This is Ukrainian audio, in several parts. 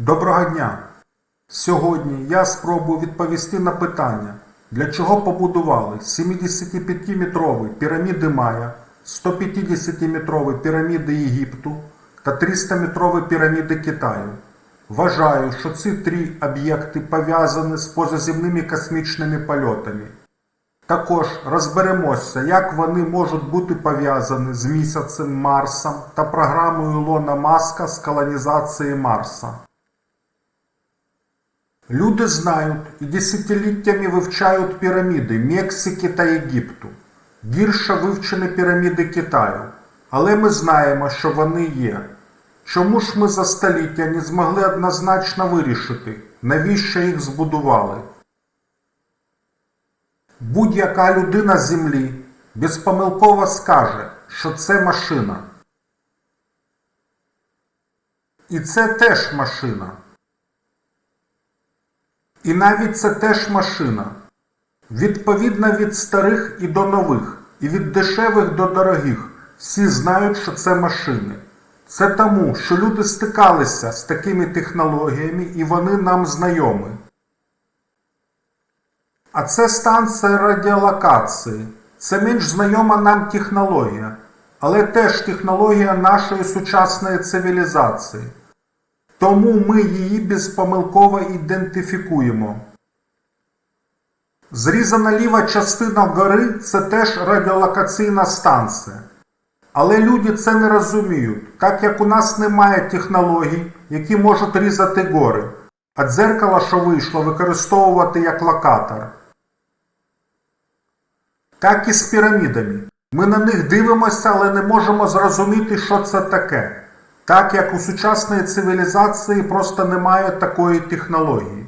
Доброго дня! Сьогодні я спробую відповісти на питання, для чого побудували 75-метрові піраміди Майя, 150-метрові піраміди Єгипту та 300-метрові піраміди Китаю. Вважаю, що ці три об'єкти пов'язані з позаземними космічними польотами. Також розберемося, як вони можуть бути пов'язані з місяцем Марсом та програмою Ілона Маска з колонізації Марса. Люди знають і десятиліттями вивчають піраміди Мексики та Єгипту. Гірше вивчені піраміди Китаю. Але ми знаємо, що вони є. Чому ж ми за століття не змогли однозначно вирішити, навіщо їх збудували? Будь-яка людина Землі безпомилково скаже, що це машина. І це теж машина. І навіть це теж машина. Відповідно від старих і до нових, і від дешевих до дорогих, всі знають, що це машини. Це тому, що люди стикалися з такими технологіями і вони нам знайомі. А це станція радіолокації. Це менш знайома нам технологія, але теж технологія нашої сучасної цивілізації. Тому ми її безпомилково ідентифікуємо. Зрізана ліва частина гори це теж радіолокаційна станція. Але люди це не розуміють, так як у нас немає технологій, які можуть різати гори, а дзеркало, що вийшло, використовувати як локатор. Так і з пірамідами. Ми на них дивимося, але не можемо зрозуміти, що це таке. Так як у сучасної цивілізації просто немає такої технології.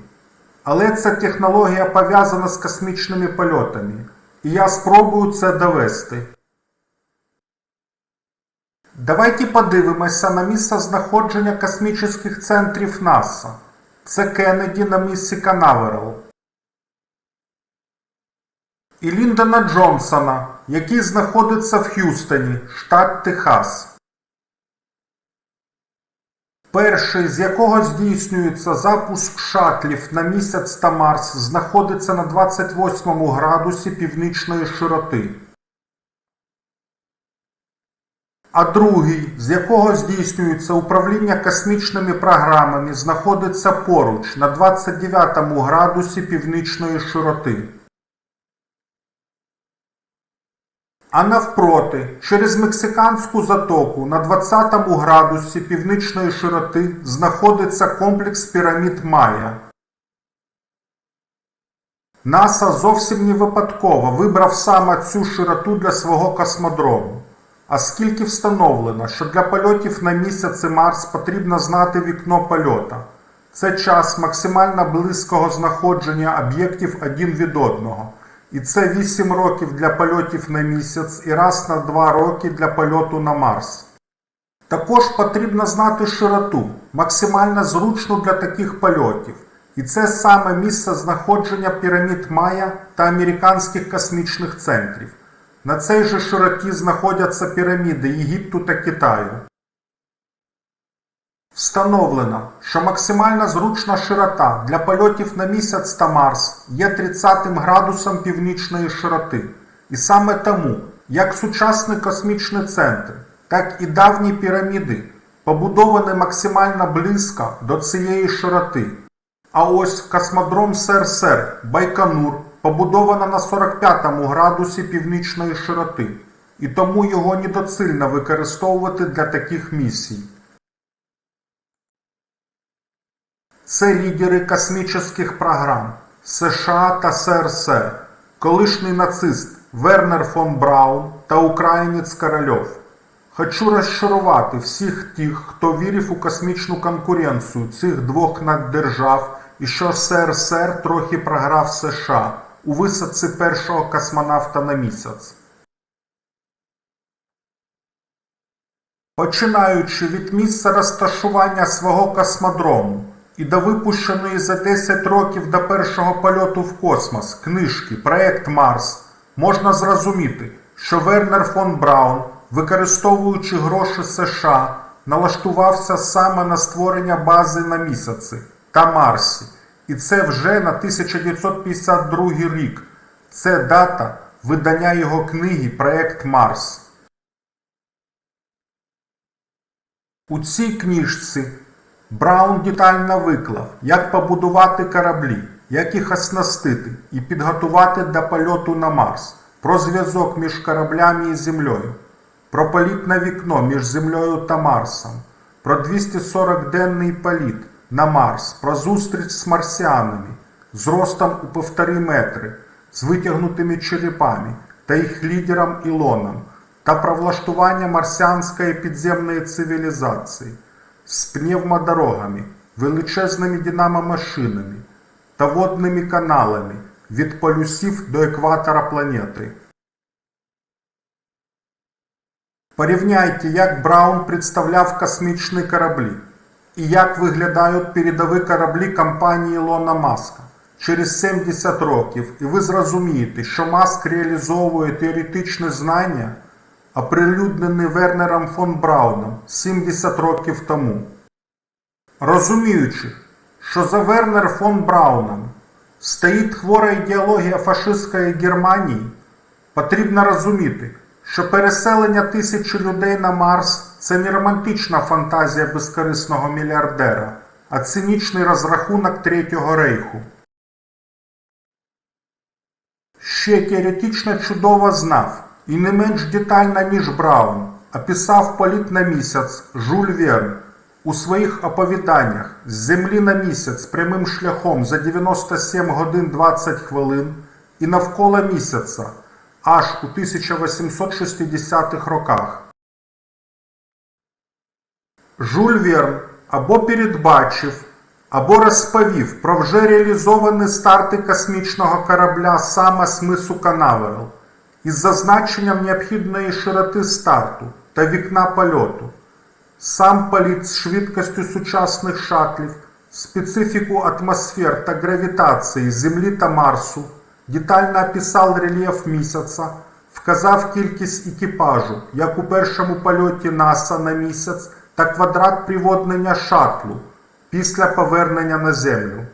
Але ця технологія пов'язана з космічними польотами. І я спробую це довести. Давайте подивимося на місце знаходження космічних центрів НАСА. Це Кеннеді на місці Канаверал. І Ліндона Джонсона, який знаходиться в Х'юстоні, штат Техас. Перший, з якого здійснюється запуск шатлів на місяць та Марс, знаходиться на 28 градусі північної широти. А другий, з якого здійснюється управління космічними програмами, знаходиться поруч на 29 градусі північної широти. А навпроти, через Мексиканську затоку на 20 градусі північної широти знаходиться комплекс пірамід Майя. НАСА зовсім не випадково вибрав саме цю широту для свого космодрому, оскільки встановлено, що для польотів на місяць і Марс потрібно знати вікно польота. Це час максимально близького знаходження об'єктів один від одного. І це 8 років для польотів на місяць і раз на 2 роки для польоту на Марс. Також потрібно знати широту, максимально зручну для таких польотів. І це саме місце знаходження пірамід Майя та американських космічних центрів. На цій же широті знаходяться піраміди Єгипту та Китаю. Встановлено, що максимальна зручна широта для польотів на місяць та Марс є 30 градусом північної широти. І саме тому, як сучасний космічний центр, так і давні піраміди побудовані максимально близько до цієї широти. А ось космодром СРСР Байконур побудовано на 45 градусі північної широти, і тому його недоцільно використовувати для таких місій. Це лідери космічних програм США та СРСР, колишній нацист Вернер фон Браун та українець Корольов. Хочу розчарувати всіх тих, хто вірив у космічну конкуренцію цих двох наддержав і що СРСР трохи програв США у висадці першого космонавта на місяць. Починаючи від місця розташування свого космодрому і до випущеної за 10 років до першого польоту в космос книжки Проект Марс, можна зрозуміти, що Вернер фон Браун, використовуючи гроші США налаштувався саме на створення бази на місяці та Марсі. І це вже на 1952 рік. Це дата видання його книги Проект Марс. У цій книжці Браун детально виклав, як побудувати кораблі, як їх оснастити і підготувати до польоту на Марс, про зв'язок між кораблями і Землею, про політ на вікно між Землею та Марсом, про 240-денний політ на Марс, про зустріч з марсіанами, з ростом у півтори метри, з витягнутими черепами та їх лідером Ілоном, та про влаштування марсіанської підземної цивілізації з пневмодорогами, величезними динамомашинами та водними каналами від полюсів до екватора планети. Порівняйте, як Браун представляв космічні кораблі і як виглядають передові кораблі компанії Ілона Маска. Через 70 років, і ви зрозумієте, що Маск реалізовує теоретичні знання, оприлюднені Вернером фон Брауном 70 років тому. Розуміючи, що за Вернер фон Брауном стоїть хвора ідеологія фашистської Германії, потрібно розуміти, що переселення тисячі людей на Марс це не романтична фантазія безкорисного мільярдера, а цинічний розрахунок Третього рейху. Ще теоретично чудово знав і не менш детально, ніж Браун, описав політ на місяць Жюль Верн у своїх оповіданнях з Землі на місяць прямим шляхом за 97 годин 20 хвилин і навколо місяця аж у 1860-х роках. Жюль Верн або передбачив, або розповів про вже реалізовані старти космічного корабля саме з мису Канаверал із зазначенням необхідної широти старту та вікна польоту, сам політ з швидкістю сучасних шатлів, специфіку атмосфер та гравітації Землі та Марсу, детально описав рельєф місяця, вказав кількість екіпажу, як у першому польоті НАСА на місяць та квадрат приводнення шатлу після повернення на Землю.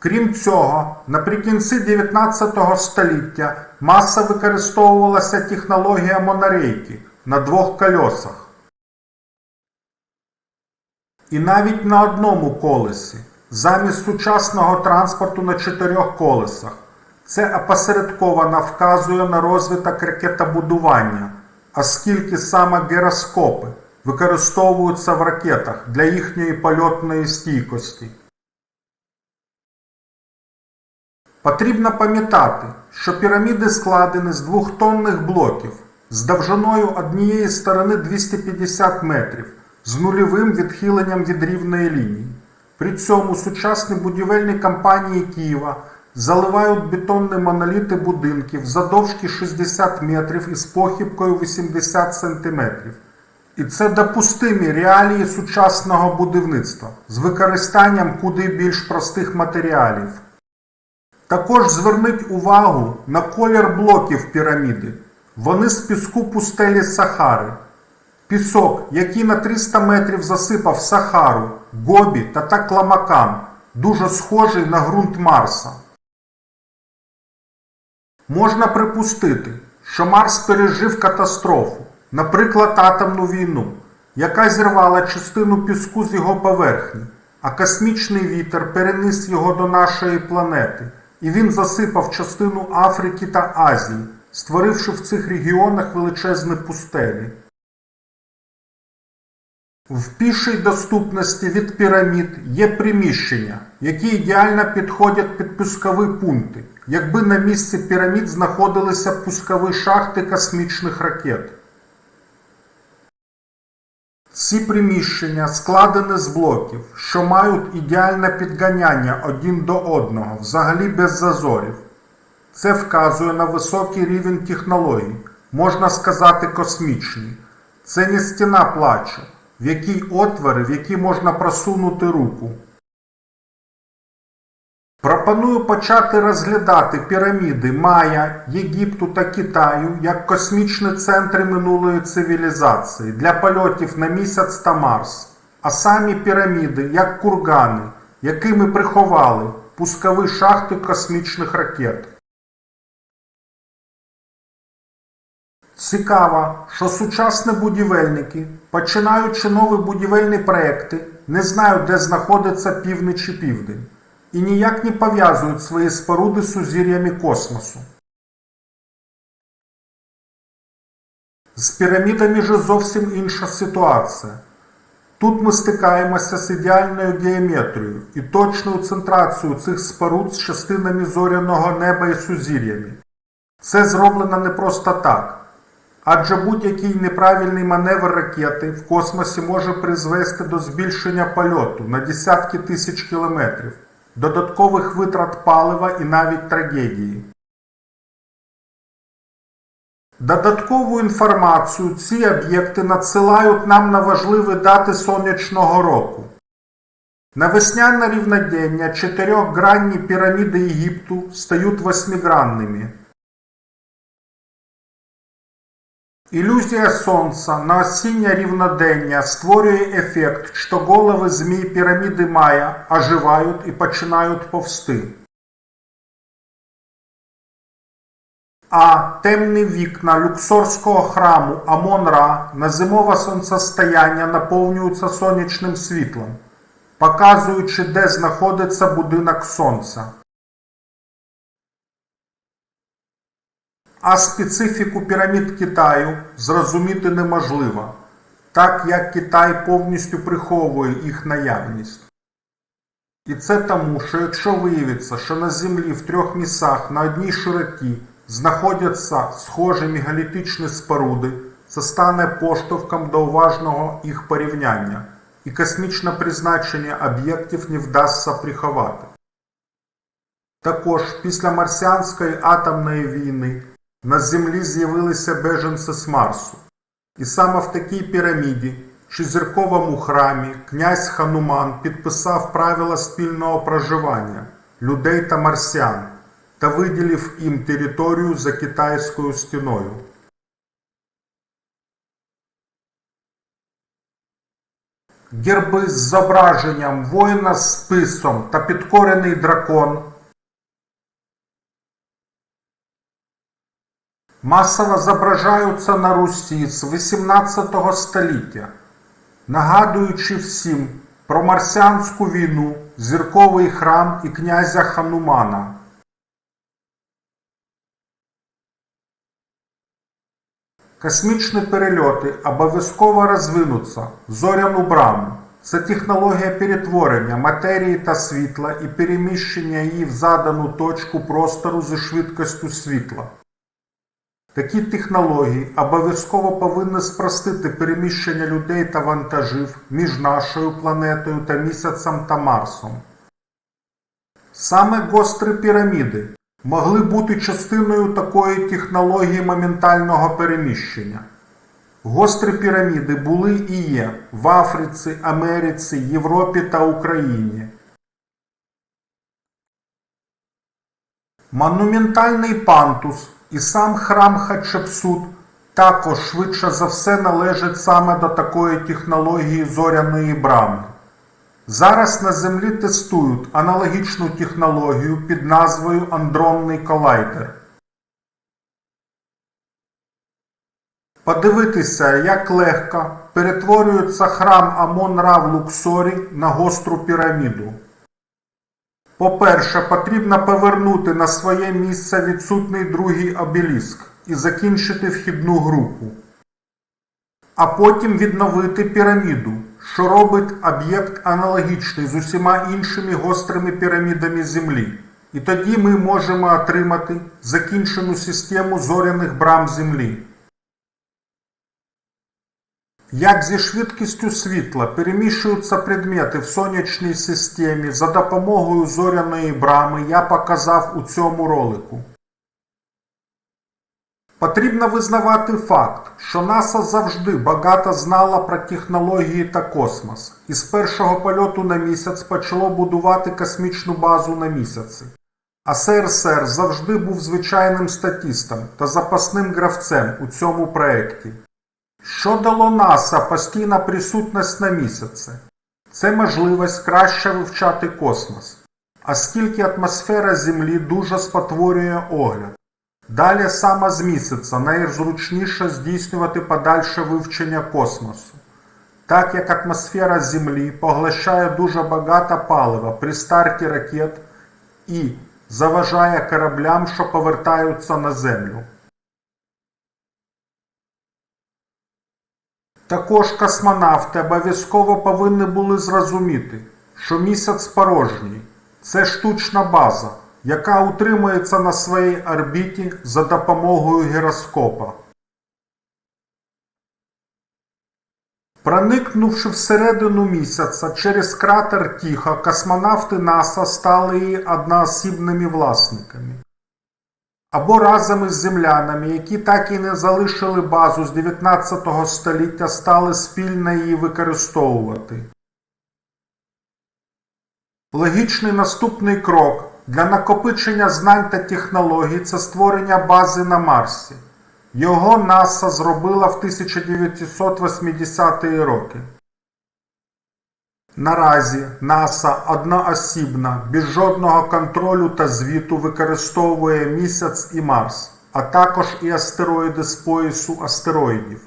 Крім цього, наприкінці 19 століття маса використовувалася технологія монорейки на двох колесах. І навіть на одному колесі, замість сучасного транспорту на чотирьох колесах. Це опосередковано вказує на розвиток ракетобудування, оскільки саме гіроскопи використовуються в ракетах для їхньої польотної стійкості. Потрібно пам'ятати, що піраміди складені з двохтонних блоків з довжиною однієї сторони 250 метрів з нульовим відхиленням від рівної лінії. При цьому сучасні будівельні компанії Києва заливають бетонні моноліти будинків задовжки 60 метрів із похибкою 80 сантиметрів. І це допустимі реалії сучасного будівництва з використанням куди більш простих матеріалів. Також зверніть увагу на колір блоків піраміди. Вони з піску пустелі Сахари. Пісок, який на 300 метрів засипав Сахару, Гобі та Такламакан, дуже схожий на ґрунт Марса. Можна припустити, що Марс пережив катастрофу, наприклад, атомну війну, яка зірвала частину піску з його поверхні, а космічний вітер переніс його до нашої планети, і він засипав частину Африки та Азії, створивши в цих регіонах величезні пустелі. В пішій доступності від пірамід є приміщення, які ідеально підходять під пускові пункти, якби на місці пірамід знаходилися пускові шахти космічних ракет. Ці приміщення складені з блоків, що мають ідеальне підганяння один до одного, взагалі без зазорів. Це вказує на високий рівень технологій, можна сказати космічні. Це не стіна плачу, в якій отвори, в які можна просунути руку. Пропоную почати розглядати піраміди Майя, Єгипту та Китаю як космічні центри минулої цивілізації для польотів на місяць та Марс, а самі піраміди як кургани, якими приховали пускові шахти космічних ракет. Цікаво, що сучасні будівельники, починаючи нові будівельні проекти, не знають, де знаходиться північ і південь, і ніяк не пов'язують свої споруди з узір'ями космосу. З пірамідами же зовсім інша ситуація. Тут ми стикаємося з ідеальною геометрією і точною центрацією цих споруд з частинами зоряного неба і сузір'ями. Це зроблено не просто так. Адже будь-який неправильний маневр ракети в космосі може призвести до збільшення польоту на десятки тисяч кілометрів, додаткових витрат палива і навіть трагедії. Додаткову інформацію ці об'єкти надсилають нам на важливі дати сонячного року. Навесняне рівнодення чотирьохгранні піраміди Єгипту стають восьмигранними. Ілюзія сонця на осіннє рівнодення створює ефект, що голови змій піраміди Майя оживають і починають повсти. А темні вікна люксорського храму Амон-Ра на зимове сонцестояння наповнюються сонячним світлом, показуючи, де знаходиться будинок сонця. А специфіку пірамід Китаю зрозуміти неможливо, так як Китай повністю приховує їх наявність. І це тому, що якщо виявиться, що на землі в трьох місцях на одній широті знаходяться схожі мегалітичні споруди, це стане поштовхом до уважного їх порівняння, і космічне призначення об'єктів не вдасться приховати. Також після марсіанської атомної війни на землі з'явилися беженці з Марсу. І саме в такій піраміді чи зірковому храмі князь Хануман підписав правила спільного проживання людей та марсіан та виділив їм територію за китайською стіною. Герби з зображенням воїна з списом та підкорений дракон масово зображаються на Русі з 18 століття, нагадуючи всім про марсіанську війну, зірковий храм і князя Ханумана. Космічні перельоти обов'язково розвинуться в зоряну браму. Це технологія перетворення матерії та світла і переміщення її в задану точку простору зі швидкістю світла. Такі технології обов'язково повинні спростити переміщення людей та вантажів між нашою планетою та місяцем та Марсом. Саме гострі піраміди могли бути частиною такої технології моментального переміщення. Гострі піраміди були і є в Африці, Америці, Європі та Україні. Монументальний пантус і сам храм Хатшепсут також швидше за все належать саме до такої технології зоряної брами. Зараз на Землі тестують аналогічну технологію під назвою Андронний колайдер. Подивитися, як легко перетворюється храм Амон-Ра в Луксорі на гостру піраміду. По-перше, потрібно повернути на своє місце відсутний другий обеліск і закінчити вхідну групу. А потім відновити піраміду, що робить об'єкт аналогічний з усіма іншими гострими пірамідами Землі. І тоді ми можемо отримати закінчену систему зоряних брам Землі. Як зі швидкістю світла переміщуються предмети в сонячній системі за допомогою зоряної брами, я показав у цьому ролику. Потрібно визнавати факт, що НАСА завжди багато знала про технології та космос, і з першого польоту на місяць почало будувати космічну базу на місяці. А СРСР завжди був звичайним статістом та запасним гравцем у цьому проєкті. Що дало НАСА постійна присутність на місяці? Це можливість краще вивчати космос, оскільки атмосфера Землі дуже спотворює огляд. Далі саме з місяця найзручніше здійснювати подальше вивчення космосу, так як атмосфера Землі поглощає дуже багато палива при старті ракет і заважає кораблям, що повертаються на Землю. Також космонавти обов'язково повинні були зрозуміти, що місяць порожній це штучна база, яка утримується на своїй орбіті за допомогою гіроскопа. Проникнувши всередину місяця через кратер Тіха, космонавти НАСА стали її одноосібними власниками. Або разом із землянами, які так і не залишили базу з 19 століття, стали спільно її використовувати. Логічний наступний крок для накопичення знань та технологій це створення бази на Марсі. Його НАСА зробила в 1980-ті роки. Наразі НАСА одноосібно, без жодного контролю та звіту використовує місяць і Марс, а також і астероїди з поясу астероїдів.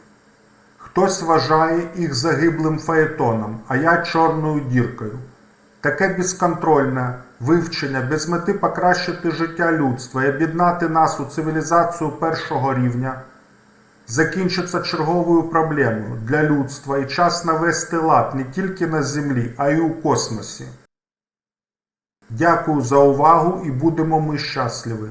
Хтось вважає їх загиблим фаетоном, а я чорною діркою. Таке безконтрольне вивчення без мети покращити життя людства і об'єднати нас у цивілізацію першого рівня закінчиться черговою проблемою для людства і час навести лад не тільки на землі, а й у космосі. Дякую за увагу і будемо ми щасливі!